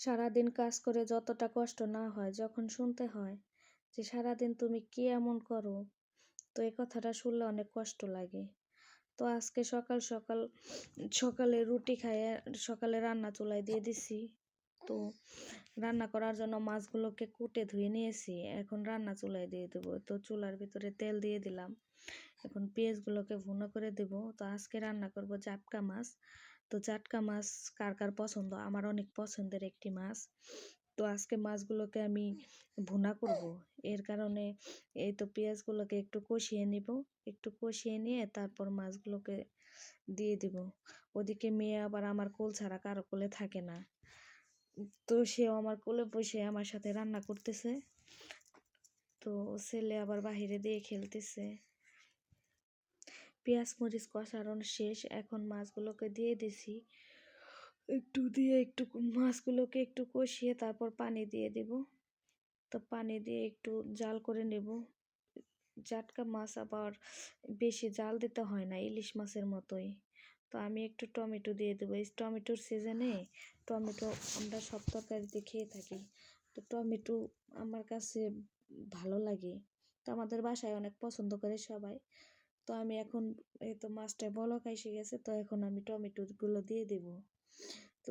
সারাদিন কাজ করে যতটা কষ্ট না হয়, যখন শুনতে হয় যে সারাদিন তুমি কি এমন করো, তো এই কথাটা শুনলে অনেক কষ্ট লাগে। তো আজকে সকাল সকাল, সকালে রুটি খাইয়ে সকালে রান্না চুলায় দিয়ে দিছি। তো রান্না করার জন্য মাছগুলোকে কুটে ধুয়ে নিয়েছি, এখন রান্না চুলায় দিয়ে দেবো। তো চুলার ভিতরে তেল দিয়ে দিলাম, এখন পেঁয়াজগুলোকে ভুনো করে দেব। তো আজকে রান্না করব জাটকা মাছ। তো জাটকা মাছ কার কার পছন্দ? আমার অনেক পছন্দের একটি মাছ। তো আজকে মাছগুলোকে আমি ভুনা করব। এর কারণে এই তো পেঁয়াজগুলোকে একটু কষিয়ে নিব। একটু কষিয়ে নিয়ে তারপর মাছগুলোকে দিয়ে দিব। ওদিকে মেয়ে আবার আমার কোল ছাড়া কারও কোলে থাকে না। তো সেও আমার কোলে বসে আমার সাথে রান্না করতেছে। তো ছেলে আবার বাহিরে দিয়ে খেলতেছে। পেঁয়াজ মরিচ কষানো শেষ। এখন মাছগুলোকে দিয়ে দিছি। একটু দিয়ে একটু মাছগুলোকে একটু কষিয়ে তারপর পানি দিয়ে দেব। তো পানি দিয়ে একটু জাল করে নেব। জাটকা মাছ আবার বেশি জাল দিতে হয় না, ইলিশ মাছের মতোই। তো আমি একটু টমেটো দিয়ে দেবো। এই টমেটোর সিজনে টমেটো আমরা সব তরকারিতে খেয়ে থাকি। তো টমেটো আমার কাছে ভালো লাগে। তো আমাদের বাসায় অনেক পছন্দ করে সবাই। তো আমি এখন এই তো মাছটা বলক এসে গেছে, তো এখন আমি টমেটোগুলো দিয়ে দেব। তো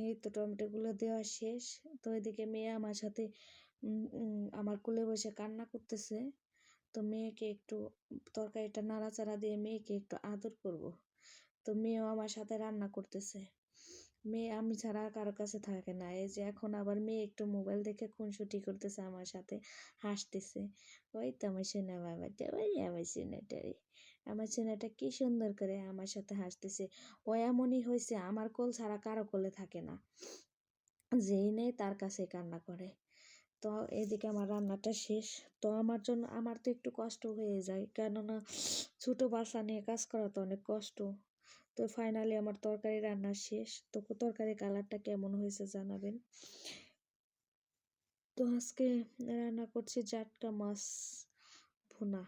এই তো টমেটোগুলো দেওয়া শেষ। তো এদিকে মেয়ে আমার সাথে আমার কোলে বসে কান্না করতেছে। তো মেয়েকে একটু তরকারিটা নাড়াচাড়া দিয়ে মেয়েকে একটু আদর করব। তো মেয়েও আমার সাথে রান্না করতেছে। মেয়ে আমি ছাড়া কারও কাছে থাকে না। এই যে এখন আবার মেয়ে একটু মোবাইল দেখে খুনসুটি করতেছে আমার সাথে, হাসতেছে। ওই তো আমার সোনা বাবাটা ওই আমার সোনাটারে। আমার সোনাটা কি সুন্দর করে আমার সাথে হাসতেছে। ও এমনই হয়েছে আমার কোল ছাড়া কারও কোলে থাকে না। যেই নেই তার কাছে কান্না করে। তো এদিকে আমার রান্নাটা শেষ। তো আমার জন্য, আমার তো একটু কষ্ট হয়ে যায়। কেননা ছোটো বাচ্চা নিয়ে কাজ করা তো অনেক কষ্ট। তো ফাইনালি আমার তরকারি রান্না শেষ। তো তরকারি কালারটা কেমন হয়েছে জানাবেন? তো আজকে রান্না করছি জাটকা মাছ ভুনা।